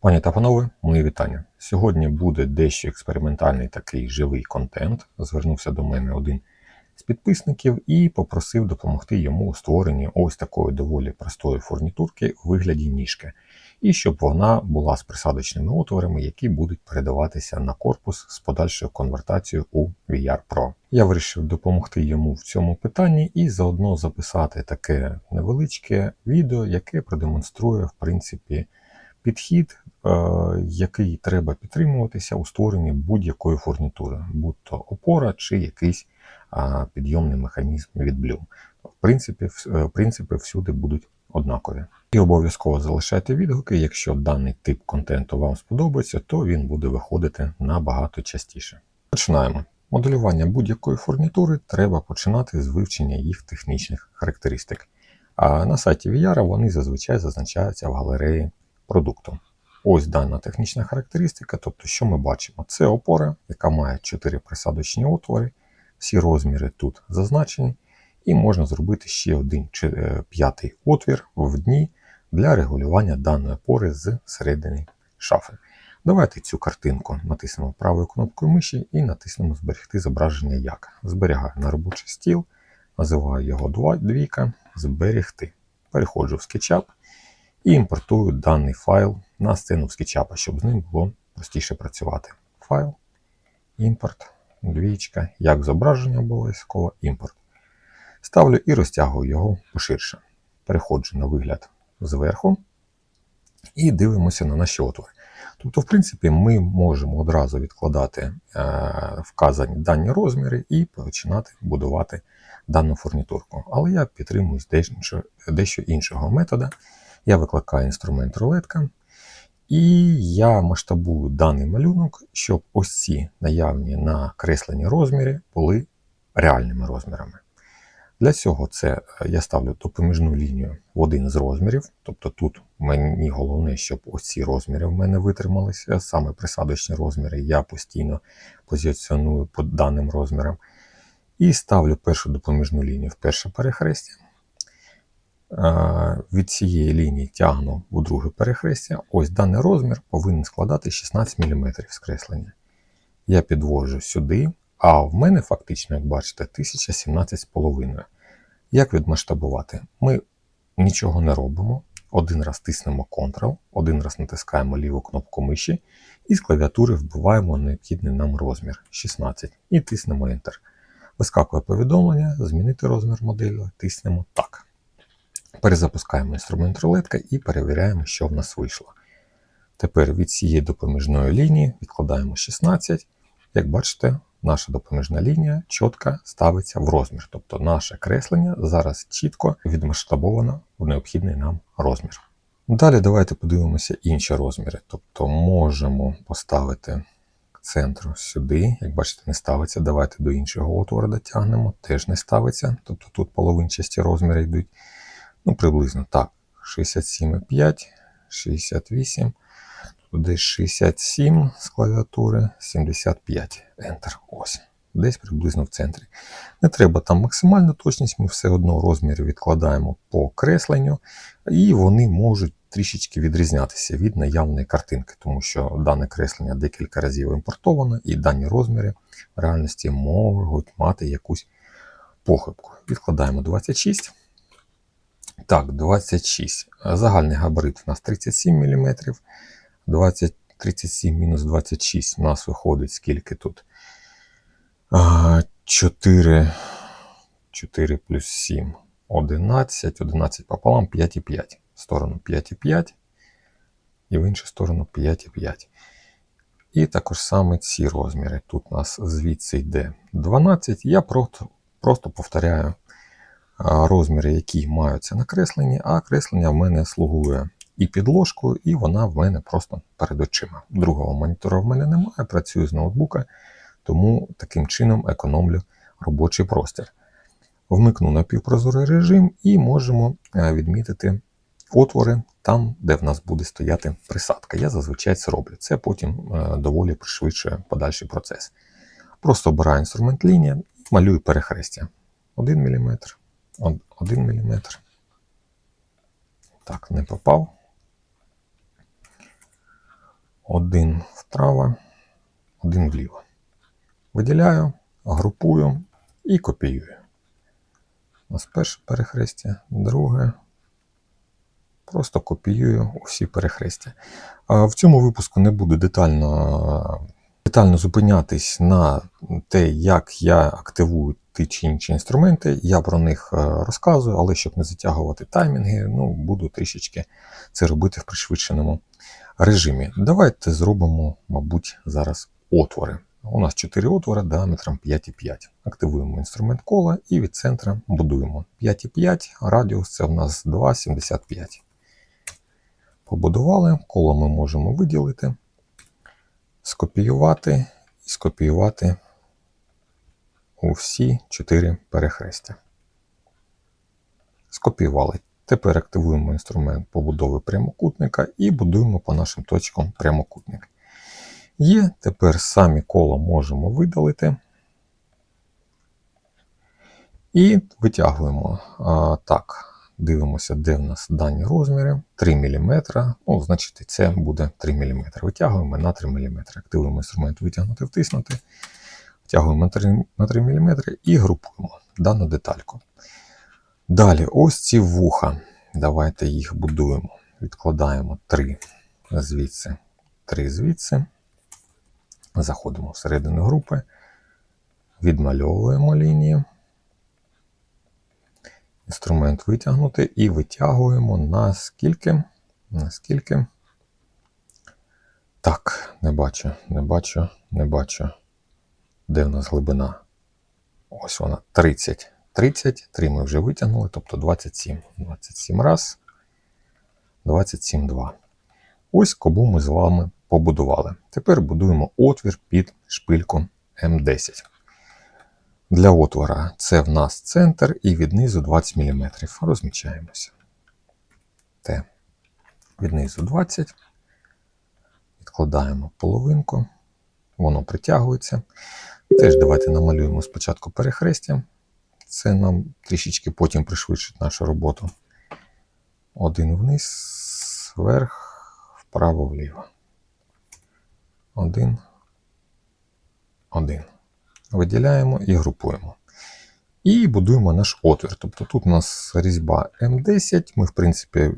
Пані та панове, мої вітання. Сьогодні буде дещо експериментальний такий живий контент. Звернувся до мене один з підписників і попросив допомогти йому у створенні ось такої доволі простої фурнітурки у вигляді ніжки. І щоб вона була з присадочними отворами, які будуть передаватися на корпус з подальшою конвертацією у VR Pro. Я вирішив допомогти йому в цьому питанні і заодно записати таке невеличке відео, яке продемонструє, в принципі, підхід, е, який треба підтримуватися у створенні будь-якої фурнітури, будь-то опора чи якийсь підйомний механізм від Bloom. В принципі, е, принципи всюди будуть однакові. І обов'язково залишайте відгуки. Якщо даний тип контенту вам сподобається, то він буде виходити набагато частіше. Починаємо. Моделювання будь-якої фурнітури треба починати з вивчення їх технічних характеристик. А на сайті VR вони зазвичай зазначаються в галереї продукту. Ось дана технічна характеристика, тобто, що ми бачимо? Це опора, яка має 4 присадочні отвори, всі розміри тут зазначені, і можна зробити ще один е, п'ятий отвір в дні для регулювання даної опори з середини шафи. Давайте цю картинку натиснемо правою кнопкою миші і натиснемо Зберегти зображення як. Зберігаю на робочий стіл, називаю його двійка, зберегти. Переходжу в SketchUp і імпортую даний файл на сцену в SketchUp, щоб з ним було простіше працювати. Файл, імпорт, двічка, як зображення обов'язково, імпорт. Ставлю і розтягую його поширше. Переходжу на вигляд зверху і дивимося на наші отвори. Тобто, в принципі, ми можемо одразу відкладати е, вказані дані розміри і починати будувати дану фурнітурку. Але я підтримуюсь дещо, дещо іншого метода. Я викликаю інструмент рулетка, і я масштабую даний малюнок, щоб ось ці наявні на кресленні розміри були реальними розмірами. Для цього це е, я ставлю допоміжну лінію в один з розмірів. Тобто тут мені головне, щоб ось ці розміри в мене витрималися. Саме присадочні розміри я постійно позиціоную по даним розмірам. І ставлю першу допоміжну лінію в перше перехрестя. Е, Від цієї лінії тягну у друге перехрестя. Ось даний розмір повинен складати 16 мм скреслення. Я підводжу сюди, а в мене фактично, як бачите, 1017,5. Як відмасштабувати? Ми нічого не робимо. Один раз тиснемо Ctrl, один раз натискаємо ліву кнопку миші і з клавіатури вбиваємо необхідний нам розмір 16 і тиснемо Enter. Вискакує повідомлення, змінити розмір моделі, тиснемо так. Перезапускаємо інструмент рулетка і перевіряємо, що в нас вийшло. Тепер від цієї допоміжної лінії відкладаємо 16. Як бачите, наша допоміжна лінія чітко ставиться в розмір. Тобто наше креслення зараз чітко відмасштабовано в необхідний нам розмір. Далі давайте подивимося інші розміри. Тобто можемо поставити к центру сюди. Як бачите, не ставиться. Давайте до іншого отвору дотягнемо, теж не ставиться. Тобто тут половинчасті розміри йдуть. Ну, приблизно так. 67,5, 68. Тут десь 67 з клавіатури, 75 Enter. Ось. Десь приблизно в центрі. Не треба там максимальну точність, ми все одно розміри відкладаємо по кресленню, і вони можуть трішечки відрізнятися від наявної картинки, тому що дане креслення декілька разів імпортовано, і дані розміри в реальності можуть мати якусь похибку. Відкладаємо 26. Так, 26. Загальний габарит у нас 37 мм. 20, 37 мінус 26 у нас виходить скільки тут? 4, 4 плюс 7, 11, 11 пополам 5,5. В сторону 5,5 і в іншу сторону 5,5. І також саме ці розміри. Тут у нас звідси йде 12. Я просто, просто повторяю розміри, які маються на кресленні, а креслення в мене слугує і підложкою, і вона в мене просто перед очима. Другого монітора в мене немає, працюю з ноутбука, тому таким чином економлю робочий простір. Вмикну напівпрозорий режим і можемо е, відмітити отвори там, де в нас буде стояти присадка. Я зазвичай це роблю. Це потім е, доволі пришвидшує подальший процес. Просто обираю інструмент лінія і малюю перехрестя. 1 мм, 1 мм. Так, не попав. Один вправо, один вліво. Виділяю, групую і копіюю. У нас перше перехрестя, друге. Просто копіюю усі перехрестя. В цьому випуску не буду детально, детально зупинятись на те, як я активую ті чи інші інструменти. Я про них е, розказую, але щоб не затягувати таймінги, ну, буду трішечки це робити в пришвидшеному режимі. Давайте зробимо, мабуть, зараз отвори. У нас 4 отвори діаметром 5,5. Активуємо інструмент кола і від центра будуємо 5,5, радіус це в нас 2,75. Побудували, коло ми можемо виділити, скопіювати і скопіювати у всі 4 перехрестя. Скопіювали. Тепер активуємо інструмент побудови прямокутника і будуємо по нашим точкам прямокутник. Є, тепер самі коло можемо видалити. І витягуємо а, так. Дивимося, де в нас дані розміри. 3 мм. Ну, значить, це буде 3 мм. Витягуємо на 3 мм. Активуємо інструмент витягнути, втиснути. Втягуємо на 3, на 3 мм і групуємо дану детальку. Далі, ось ці вуха. Давайте їх будуємо. Відкладаємо 3 звідси, 3 звідси. Заходимо всередину групи, відмальовуємо лінію. Інструмент витягнути і витягуємо наскільки. Наскільки. Так, не бачу, не бачу, не бачу. Де в нас глибина? Ось вона 30. 30, 3 ми вже витягнули, тобто 27. 27 раз. 27, 2. Ось кобу ми з вами побудували. Тепер будуємо отвір під шпильку М10. Для отвора це в нас центр і віднизу 20 мм. Розмічаємося. Т. Віднизу 20. Відкладаємо половинку. Воно притягується. Теж давайте намалюємо спочатку перехрестя. Це нам трішечки потім пришвидшить нашу роботу. Один вниз, вверх, вправо, вліво. Один. Один. Виділяємо і групуємо. І будуємо наш отвір. Тобто тут у нас різьба М10. Ми, в принципі,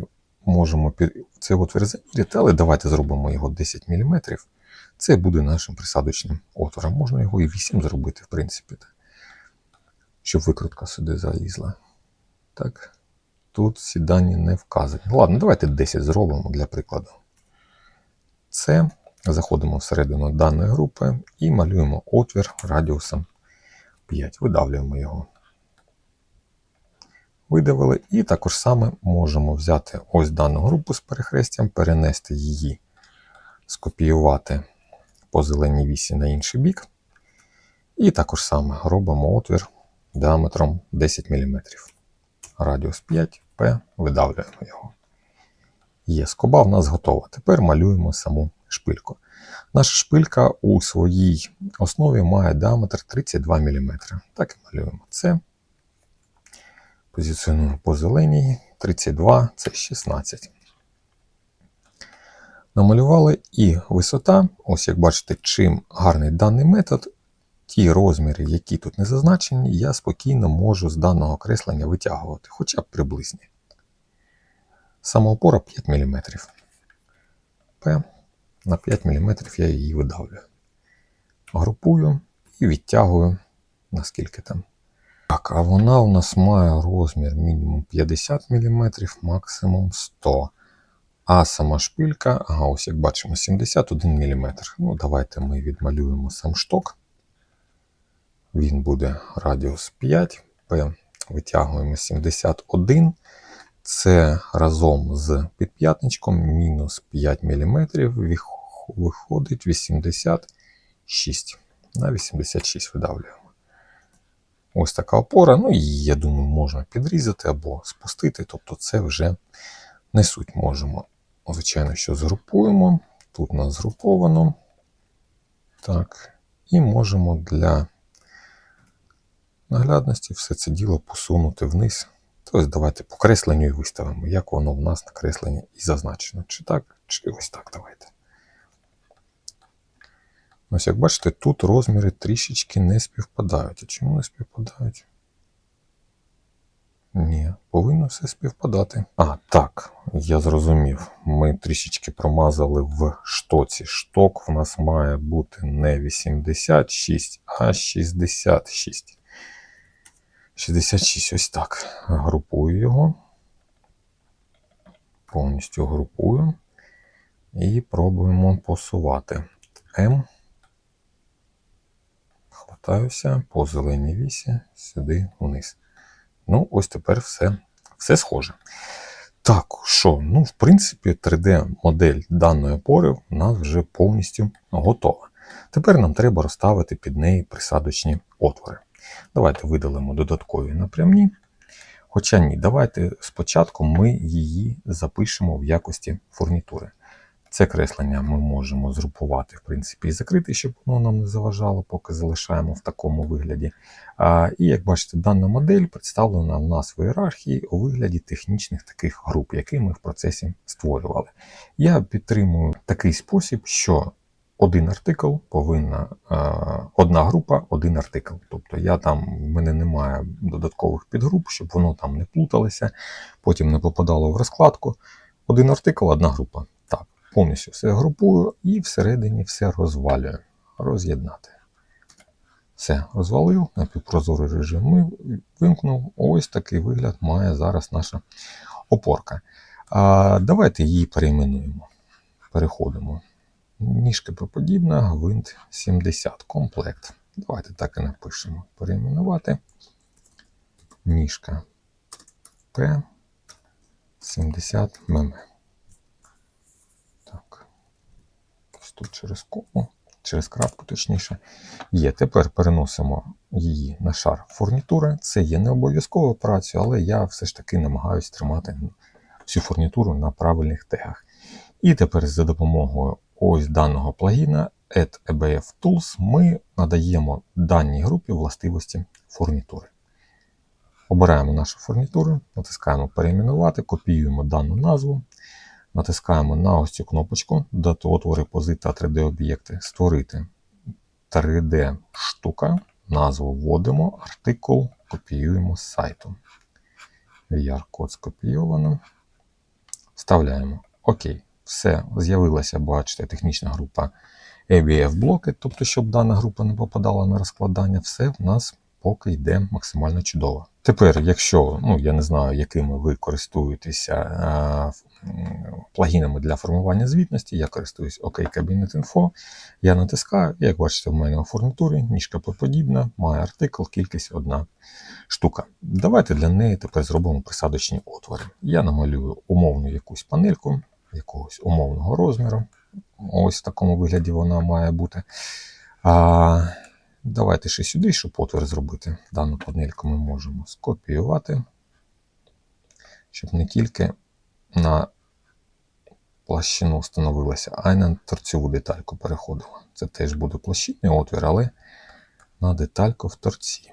можемо цей отвір заміряти, але давайте зробимо його 10 мм. Це буде нашим присадочним отвором. Можна його і 8 зробити, в принципі, щоб викрутка сюди залізла. Так. Тут ці дані не вказані. Ладно, давайте 10 зробимо для прикладу. Це заходимо всередину даної групи і малюємо отвір радіусом 5. Видавлюємо його. Видавили, і також саме можемо взяти ось дану групу з перехрестям, перенести її, скопіювати по зеленій вісі на інший бік. І також саме робимо отвір діаметром 10 мм. Радіус 5 П, видавлюємо його. Є, скоба в нас готова. Тепер малюємо саму шпильку. Наша шпилька у своїй основі має діаметр 32 мм. Так і малюємо це. Позиціонуємо по зеленій. 32 це 16. Намалювали і висота. Ось як бачите, чим гарний даний метод, ті розміри, які тут не зазначені, я спокійно можу з даного креслення витягувати, хоча б приблизні. Самоопора 5 мм. П на 5 мм я її видавлю. Групую і відтягую, наскільки там. Так, а вона у нас має розмір мінімум 50 мм, максимум 100 А сама шпилька, ага, ось як бачимо, 71 мм. Ну, давайте ми відмалюємо сам шток. Він буде радіус 5, П витягуємо 71 це разом з підп'ятничком мінус 5 мм виходить 86. На 86 видавлюємо. Ось така опора. Ну і я думаю, можна підрізати або спустити. Тобто це вже не суть можемо. Звичайно, що згрупуємо. Тут у нас згруповано. Так. І можемо для наглядності все це діло посунути вниз. Тобто давайте по кресленню і виставимо, як воно в нас на кресленні і зазначено. Чи так, чи ось так давайте. Ось як бачите, тут розміри трішечки не співпадають. А чому не співпадають? Ні, повинно все співпадати. А, так, я зрозумів. Ми трішечки промазали в штоці. Шток в нас має бути не 86, а 66. 66, ось так. Групую його. Повністю групую. І пробуємо посувати. М. Хватаюся по зеленій вісі сюди вниз. Ну, ось тепер все, все схоже. Так, що? Ну, в принципі, 3D-модель даної опори в нас вже повністю готова. Тепер нам треба розставити під неї присадочні отвори. Давайте видалимо додаткові напрямні. Хоча ні, давайте спочатку ми її запишемо в якості фурнітури. Це креслення ми можемо згрупувати, в принципі, і закрити, щоб воно нам не заважало, поки залишаємо в такому вигляді. А, І як бачите, дана модель представлена в нас в ієрархії у вигляді технічних таких груп, які ми в процесі створювали. Я підтримую такий спосіб, що один артикл повинна одна група, один артикл. Тобто я там, в мене немає додаткових підгруп, щоб воно там не плуталося, потім не попадало в розкладку. Один артикл, одна група. Повністю все групую і всередині все розвалюю. Роз'єднати. Все, розвалив, напівпрозорий режим ми вимкнув. Ось такий вигляд має зараз наша опорка. А, Давайте її перейменуємо. Переходимо. Ніжка П-подібна, гвинт 70 комплект. Давайте так і напишемо. Перейменувати. Ніжка П 70 мм. Так. Ось тут через кому, через крапку, точніше. Є. Тепер переносимо її на шар фурнітури. Це є не обов'язкова праця, але я все ж таки намагаюся тримати всю фурнітуру на правильних тегах. І тепер за допомогою ось даного плагіна Add ABF Tools ми надаємо даній групі властивості фурнітури. Обираємо нашу фурнітуру, натискаємо перейменувати, копіюємо дану назву, натискаємо на ось цю кнопочку дати отвори пози та 3D-об'єкти, створити 3D-штука, назву вводимо, артикул копіюємо з сайту. VR-код скопійовано. Вставляємо ОК все, з'явилася, бачите, технічна група abf блоки тобто, щоб дана група не попадала на розкладання, все в нас поки йде максимально чудово. Тепер, якщо ну, я не знаю, якими ви користуєтеся а, плагінами для формування звітності, я користуюсь OK Cabinet Info, я натискаю, як бачите, в мене у фурнітурі ніжка подібна, має артикл, кількість одна штука. Давайте для неї тепер зробимо присадочні отвори. Я намалюю умовну якусь панельку якогось умовного розміру. Ось в такому вигляді вона має бути. А, Давайте ще сюди, щоб отвір зробити. Дану панельку ми можемо скопіювати, щоб не тільки на площину встановилася, а й на торцеву детальку переходила. Це теж буде площинний отвір, але на детальку в торці.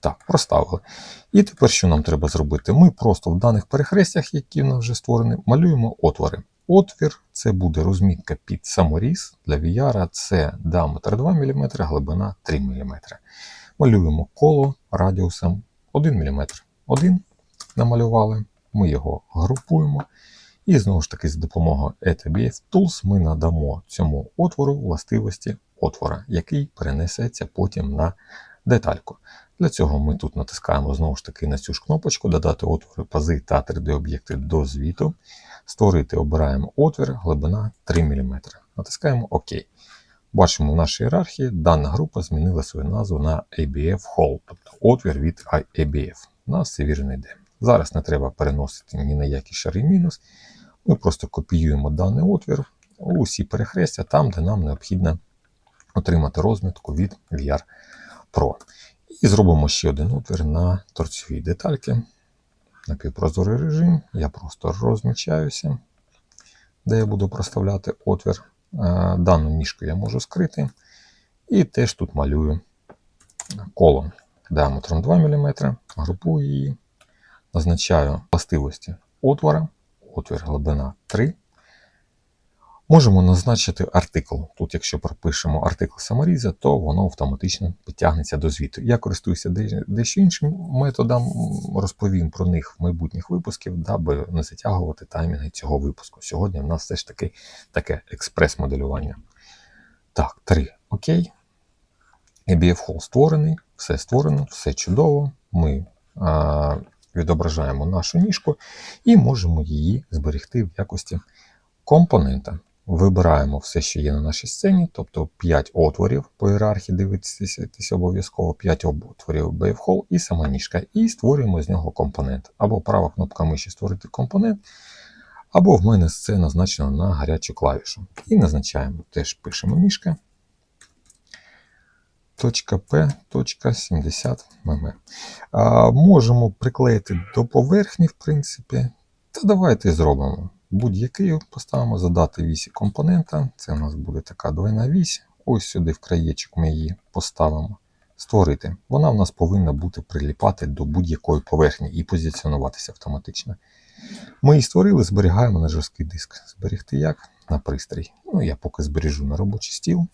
Так, проставили. І тепер що нам треба зробити? Ми просто в даних перехрестях, які в нас вже створені, малюємо отвори. Отвір це буде розмітка під саморіз. Для VR це діаметр 2 мм, глибина 3 мм. Малюємо коло радіусом 1 мм. Один намалювали, ми його групуємо. І знову ж таки, з допомогою ETBF Tools ми надамо цьому отвору властивості отвора, який перенесеться потім на детальку. Для цього ми тут натискаємо знову ж таки на цю ж кнопочку, додати отвори пази та 3D-об'єкти до звіту. Створити обираємо отвір, глибина 3 мм. Натискаємо ОК. Бачимо в нашій ієрархії, дана група змінила свою назву на ABF Hole, тобто отвір від ABF. У нас це вірно йде. Зараз не треба переносити ні на який шари мінус. Ми просто копіюємо даний отвір у усі перехрестя там, де нам необхідно отримати розмітку від VR Pro. І зробимо ще один отвір на торцевій детальки. Напівпрозорий режим. Я просто розмічаюся, де я буду проставляти отвір. Е, дану ніжку я можу скрити. І теж тут малюю коло діаметром 2 мм, групую її, назначаю властивості отвора, отвір глибина 3. Можемо назначити артикл. Тут, якщо пропишемо артикл саморіза, то воно автоматично підтягнеться до звіту. Я користуюся дещо іншим методом, розповім про них в майбутніх випусків, даби не затягувати таймінги цього випуску. Сьогодні в нас все ж таки таке експрес-моделювання. Так, три. Окей. ABF Hall створений, все створено, все чудово. Ми а, відображаємо нашу ніжку і можемо її зберегти в якості компонента. Вибираємо все, що є на нашій сцені, тобто 5 отворів по ієрархії, дивитися обов'язково 5 отворів BF і сама ніжка, і створюємо з нього компонент. Або права кнопка миші створити компонент, або в мене це назначено на гарячу клавішу. І назначаємо, теж пишемо ніжка. .p.70 мм. А, можемо приклеїти до поверхні, в принципі. Та давайте зробимо. Будь-який поставимо задати вісі компонента. Це у нас буде така двойна вісь. Ось сюди в краєчок ми її поставимо. Створити. Вона в нас повинна бути приліпати до будь-якої поверхні і позиціонуватися автоматично. Ми її створили, зберігаємо на жорсткий диск. Зберегти як? На пристрій. Ну, я поки збережу на робочий стіл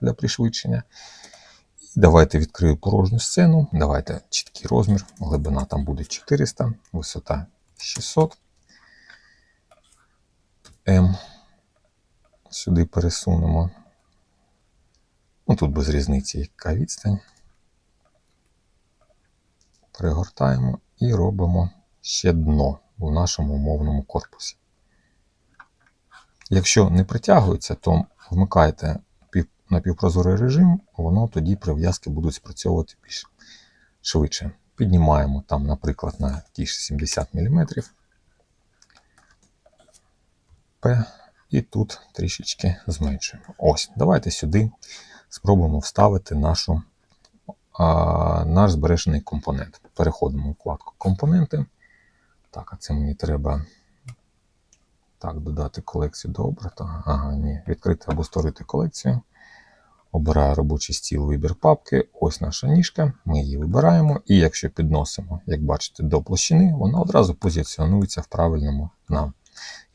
для пришвидшення. І давайте відкрию порожню сцену. Давайте чіткий розмір. Глибина там буде 400, висота 600. М. Сюди пересунемо. Ну, тут без різниці, яка відстань. Перегортаємо і робимо ще дно в нашому умовному корпусі. Якщо не притягується, то вмикайте пів- напівпрозорий режим, воно тоді прив'язки будуть спрацьовувати більш швидше. Піднімаємо там, наприклад, на ті ж 70 мм. І тут трішечки зменшуємо. Ось, давайте сюди спробуємо вставити нашу, а, наш збережений компонент. Переходимо в вкладку Компоненти. Так, а це мені треба так, додати колекцію до обрата. Ага, ні, відкрити або створити колекцію. Обираю робочий стіл, вибір папки. Ось наша ніжка. Ми її вибираємо. І якщо підносимо, як бачите, до площини, вона одразу позиціонується в правильному нам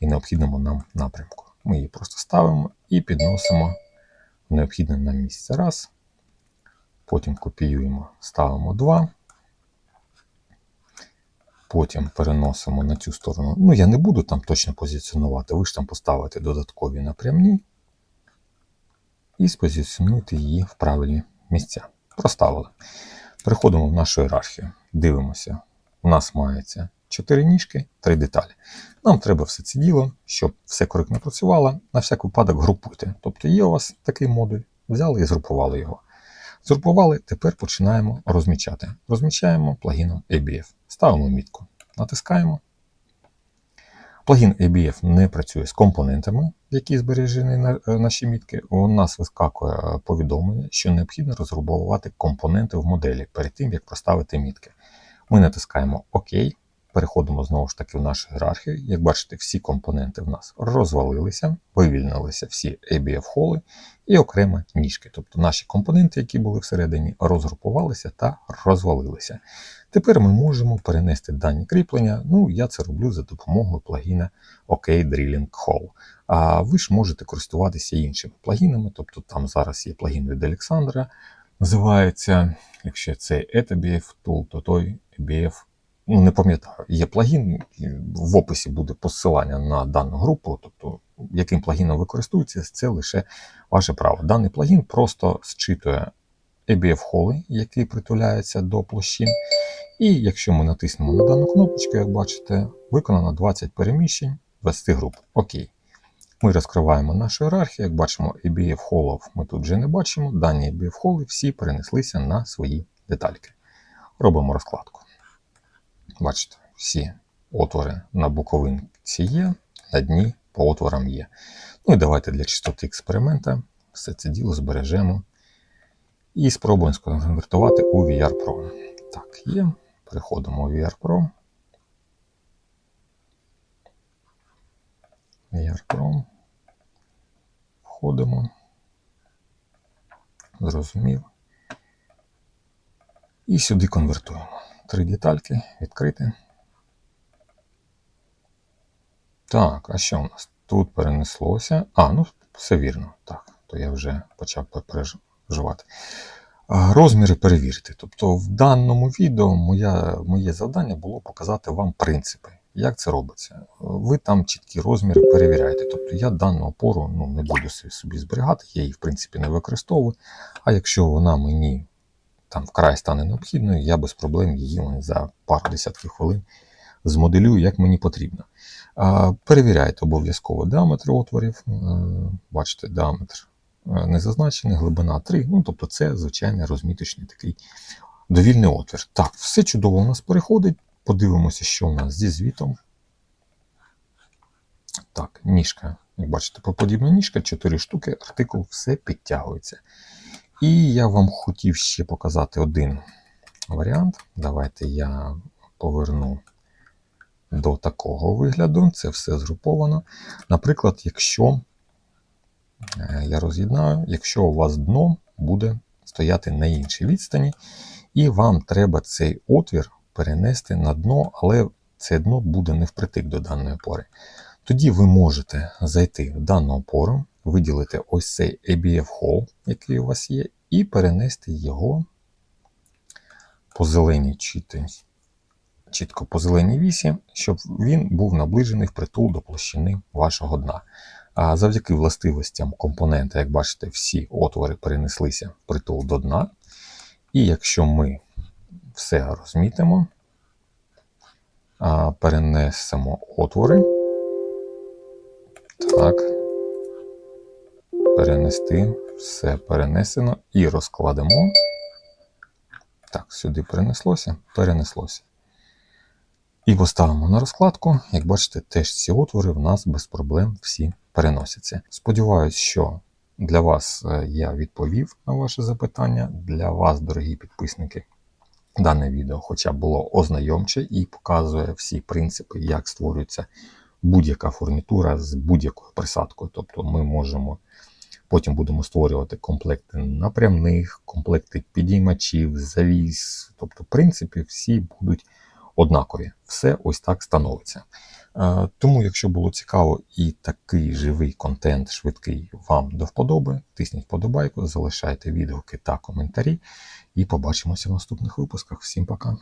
і необхідному нам напрямку. Ми її просто ставимо і підносимо в необхідне нам місце. Раз. Потім копіюємо, ставимо 2. Потім переносимо на цю сторону. Ну, я не буду там точно позиціонувати, ви ж там поставите додаткові напрямні і спозиціонуйте її в правильні місця. Проставили. Переходимо в нашу ієрархію. Дивимося. У нас мається 4 ніжки, 3 деталі. Нам треба все це діло, щоб все коректно працювало. На всяк випадок групуйте. Тобто є у вас такий модуль, взяли і згрупували його. Згрупували, тепер починаємо розмічати. Розмічаємо плагіном ABF. Ставимо мітку. Натискаємо. Плагін ABF не працює з компонентами, які збережені на е, наші мітки. У нас вискакує повідомлення, що необхідно розгрупувати компоненти в моделі перед тим, як проставити мітки. Ми натискаємо ОК. Переходимо знову ж таки в нашу ієрархію. Як бачите, всі компоненти в нас розвалилися, вивільнилися всі ABF-холи і окремо ніжки. Тобто наші компоненти, які були всередині, розгрупувалися та розвалилися. Тепер ми можемо перенести дані кріплення. Ну, я це роблю за допомогою плагіна OK Drilling Hole. А ви ж можете користуватися іншими плагінами. Тобто там зараз є плагін від Олександра, називається, якщо це ETBF Tool, то той EBF ну не пам'ятаю, є плагін, в описі буде посилання на дану групу, тобто яким плагіном ви користуєтеся, це лише ваше право. Даний плагін просто зчитує ABF-холи, які притуляються до площин. І якщо ми натиснемо на дану кнопочку, як бачите, виконано 20 переміщень 20 груп. Окей. Ми розкриваємо нашу ієрархію. Як бачимо, ABF-холов ми тут вже не бачимо. Дані ABF-холи всі перенеслися на свої детальки. Робимо розкладку. Бачите, всі отвори на боковинці є, на дні по отворам є. Ну і давайте для чистоти експеримента все це діло збережемо і спробуємо сконвертувати у VR Pro. Так, є. Переходимо у VR Pro. VR Pro. Входимо. Зрозумів. І сюди конвертуємо. Три детальки відкрити. Так, а що у нас? тут перенеслося. А, ну все вірно. Так, то я вже почав переживати. Розміри перевірити. Тобто в даному відео моя, моє завдання було показати вам принципи. Як це робиться? Ви там чіткі розміри перевіряєте. Тобто я дану опору ну, не буду собі- зберігати, я її в принципі не використовую. А якщо вона мені там вкрай стане необхідною, я без проблем її за пару десятків хвилин змоделюю, як мені потрібно. Перевіряйте обов'язково діаметр отворів. Е, Бачите, діаметр е, не зазначений, глибина 3. Ну, тобто це звичайний розміточний такий довільний отвір. Так, все чудово у нас переходить. Подивимося, що у нас зі звітом. Так, ніжка. Як бачите, подібна ніжка, 4 штуки, артикул, все підтягується. І я вам хотів ще показати один варіант. Давайте я поверну до такого вигляду. Це все згруповано. Наприклад, якщо е, я роз'єднаю, якщо у вас дно буде стояти на іншій відстані, і вам треба цей отвір перенести на дно, але це дно буде не впритик до даної опори. Тоді ви можете зайти в дану опору, виділити ось цей ABF hole, який у вас є, і перенести його по зеленій чіти, чітко по зеленій вісі, щоб він був наближений впритул до площини вашого дна. А завдяки властивостям компонента, як бачите, всі отвори перенеслися впритул до дна. І якщо ми все розмітимо, перенесемо отвори. Так. Перенести. Все перенесено і розкладемо. Так, сюди перенеслося, перенеслося. І поставимо на розкладку. Як бачите, теж ці отвори в нас без проблем всі переносяться. Сподіваюсь, що для вас е, я відповів на ваше запитання. Для вас, дорогі підписники, дане відео хоча було ознайомче і показує всі принципи, як створюється будь-яка фурнітура з будь-якою присадкою. Тобто ми можемо потім будемо створювати комплекти напрямних, комплекти підіймачів, завіс. Тобто, в принципі, всі будуть однакові. Все ось так становиться. Е, Тому, якщо було цікаво і такий живий контент швидкий вам до вподоби, тисніть вподобайку, залишайте відгуки та коментарі. І побачимося в наступних випусках. Всім пока!